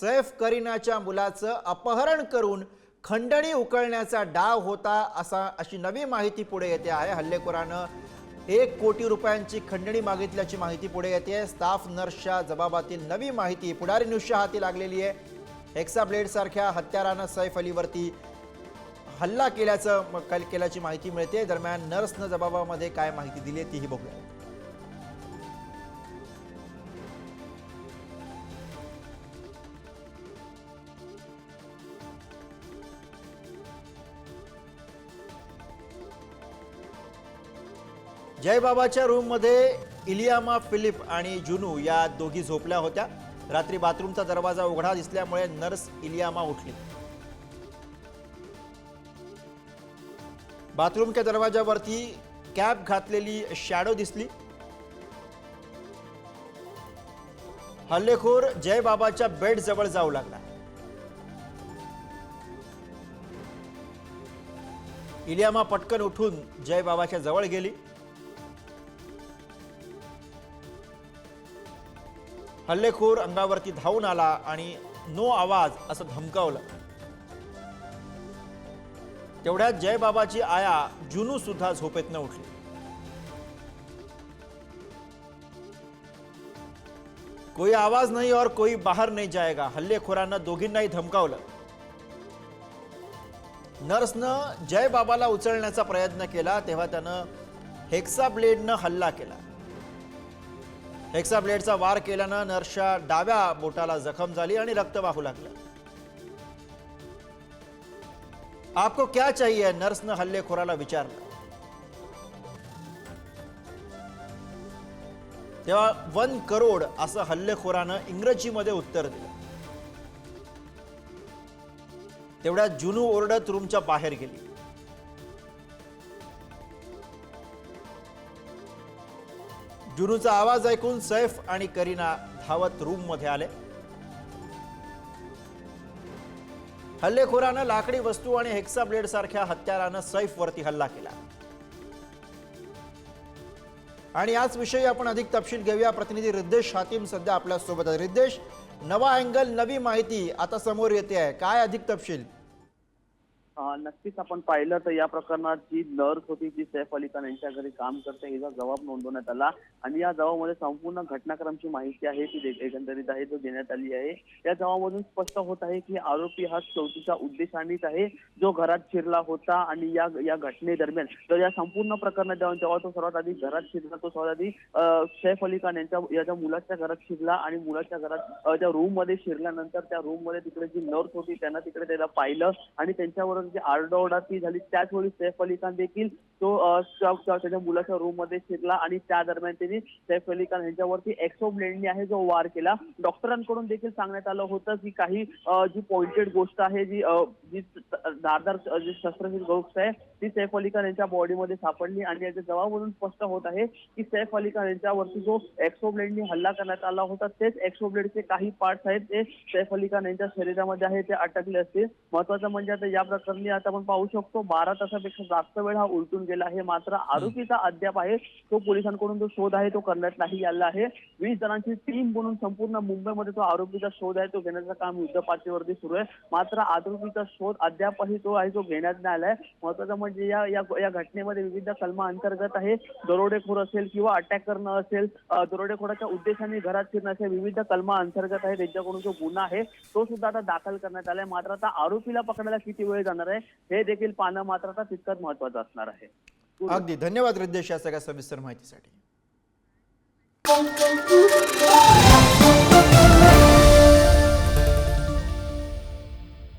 सैफ करीनाच्या मुलाचं अपहरण करून खंडणी उकळण्याचा डाव होता असा अशी नवी माहिती पुढे येते आहे. हल्लेखोरानं एक कोटी रुपयांची खंडणी मागितल्याची माहिती पुढे येते. स्टाफ नर्सच्या जबाबातील नवी माहिती पुढारी न्यूजच्या हाती लागलेली आहे. हेक्सा ब्लेड सारख्या हत्यारानं सैफ अलीवरती हल्ला केल्याचं म- कल- केल्याची माहिती मिळते. दरम्यान नर्सनं जबाबामध्ये काय माहिती दिली आहे तीही बघूया. जयबाबाच्या रूममध्ये इलियामा फिलिप आणि जुनू या दोघी झोपल्या होत्या. रात्री बाथरूमचा दरवाजा उघडा दिसल्यामुळे नर्स इलियामा उठली. बाथरूमच्या दरवाजावरती कॅप घातलेली शॅडो दिसली. हल्लेखोर जयबाबाच्या बेड जवळ जाऊ लागला. इलियामा पटकन उठून जयबाबाच्या जवळ गेली. हल्लेखोर अंगावरती धावून आला आणि नो आवाज असं धमकावलं. तेवढ्यात जयबाबाची आया जुनू सुद्धा झोपेतनं उठली. कोई आवाज नाही और कोई बाहर नहीं जाएगा हल्लेखोरांना दोघींनाही धमकावलं. नर्सनं जयबाबाला उचलण्याचा प्रयत्न केला तेव्हा त्यानं हेक्सा ब्लेडनं हल्ला केला. एक्सा ब्लेडचा वार केल्यानं नर्सच्या डाव्या बोटाला जखम झाली आणि रक्त वाहू लागलं. आपको क्या चाहिए? नर्सनं हल्लेखोराला विचारलं. तेव्हा वन करोड असं हल्लेखोरानं इंग्रजीमध्ये उत्तर दिलं. तेवढ्या जुनू ओरडत रूमच्या बाहेर गेली. जुनूचा आवाज ऐकून सैफ आणि करीना धावत रूममध्ये आले. हल्लेखोरानं लाकडी वस्तू आणि हेक्सा ब्लेड सारख्या हत्यारानं सैफवरती हल्ला केला. आणि याच विषयी आपण अधिक तपशील घेऊया. प्रतिनिधी रिद्देश हातीम सध्या आपल्यासोबत रिद्देश नवा अँगल नवी माहिती आता समोर येते आहे. काय अधिक तपशील? नक्कीच आपण पाहिलं तर या प्रकरणात जी नर्स होती जी सैफ अली खान यांच्या घरी काम करते हिचा जबाब नोंदवण्यात आला. आणि या जबाबामध्ये संपूर्ण घटनाक्रमची माहिती आहे ती एकंदरीत आहे जो देण्यात आली आहे. या जबाबामधून स्पष्ट होत आहे की आरोपी हा चौकीच्या उद्देशानेच आहे जो घरात शिरला होता. आणि या या घटनेदरम्यान तर या संपूर्ण प्रकरणात जेव्हा तो सर्वात आधी घरात शिरला तो सर्वात आधी सैफ अली खान यांच्या याच्या मुलाच्या घरात शिरला आणि मुलाच्या घरात त्या रूममध्ये शिरल्यानंतर त्या रूममध्ये तिकडे जी नर्स होती त्यांना तिकडे त्याला पाहिलं. आणि त्यांच्यावर जी आरडाओरडा ती झाली. त्याच वेळी सैफ अली खान देखील तो त्याच्या मुलाच्या रूममध्ये शिरला आणि त्या दरम्यान त्यांनी सैफ अली खान यांच्यावरती एक्सो ब्लेंडने आहे जो वार केला. डॉक्टरांकडून देखील सांगण्यात आलं होतं की काही जी पॉइंटेड गोष्ट आहे जी जी धारदार जी शस्त्रक्रिय गोष्ट आहे ती सैफ अली खान यांच्या बॉडीमध्ये सापडली आणि याच्या जबाबमधून स्पष्ट होत आहे की सैफ अली खान यांच्यावरती जो एक्सो ब्लेडने हल्ला करण्यात आला होता तेच एक्सो ब्लेडचे काही पार्ट्स आहेत ते सैफ अली खान यांच्या शरीरामध्ये आहे ते अटकले असतील. महत्वाचं म्हणजे आता या प्रकरणात प्रकरणी आता आपण पाहू शकतो. बारा तासापेक्षा जास्त वेळ हा उलटून गेला आहे. मात्र आरोपीचा अद्याप आहे. तो पोलिसांकडून जो शोध आहे तो करण्यात नाही आला आहे. वीस जणांची टीम बनून संपूर्ण मुंबईमध्ये तो आरोपीचा शोध आहे तो घेण्याचं काम युद्ध पातळीवरती सुरू आहे. मात्र आरोपीचा शोध अद्यापही तो आहे तो घेण्यात नाही आलाय महत्वाचं म्हणजे या या या घटनेमध्ये विविध कलमा अंतर्गत आहे. दरोडेखोर असेल किंवा अटॅक करणं असेल दरोडेखोराच्या उद्देशाने घरात शिरणं असेल विविध कलमा अंतर्गत आहे. त्यांच्याकडून जो गुन्हा आहे तो सुद्धा आता दाखल करण्यात आलाय मात्र आता आरोपीला पकडायला किती वेळ जाणार आहे. हे देखील पाहणं मात्र आता तितकंच महत्वाचं असणार आहे. अगदी. धन्यवाद रिद्देश या सगळ्या सविस्तर माहितीसाठी.